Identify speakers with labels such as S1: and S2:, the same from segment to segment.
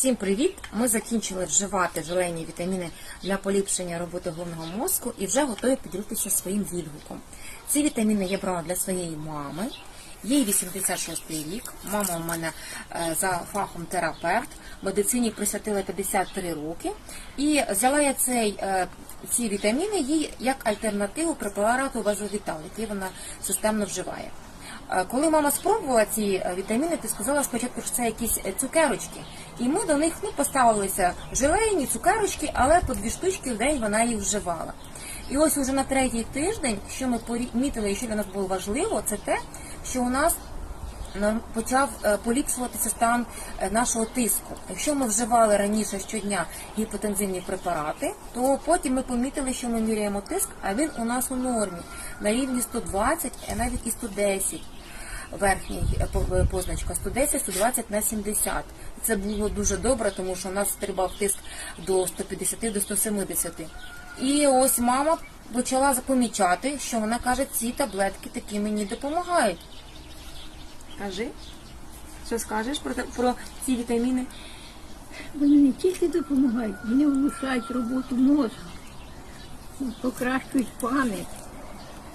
S1: Всім привіт! Ми закінчили вживати желейні вітаміни для поліпшення роботи головного мозку і вже готові поділитися своїм відгуком. Ці вітаміни я брала для своєї мами. Їй 86 рік. Мама у мене е, за фахом терапевт. Медицині присвятила 53 роки. І взяла я цей, е, ці вітаміни їй як альтернативу препарату Вазовітал, який вона системно вживає. Коли мама спробувала ці е, вітаміни, ти сказала спочатку, що це якісь е, цукерочки. І ми до них ну, поставилися желейні, цукерочки, але по дві штучки в день вона їх вживала. І ось уже на третій тиждень, що ми помітили, що для нас було важливо, це те, що у нас почав е, поліпшуватися стан е, нашого тиску. Якщо ми вживали раніше щодня гіпотензивні препарати, то потім ми помітили, що ми міряємо тиск, а він у нас у нормі на рівні 120, а навіть і 110 верхній е, по- е, позначка 110, 120 на 70. Це було дуже добре, тому що у нас стрибав тиск до 150, до 170. І ось мама почала помічати, що вона каже, ці таблетки такі мені допомагають. Кажи, що скажеш про, про ці вітаміни?
S2: Вони не тільки допомагають, вони влучають роботу мозку, покращують пам'ять,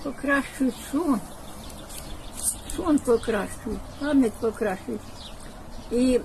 S2: покращують сон. Сон покращують, пам'ять покращують. І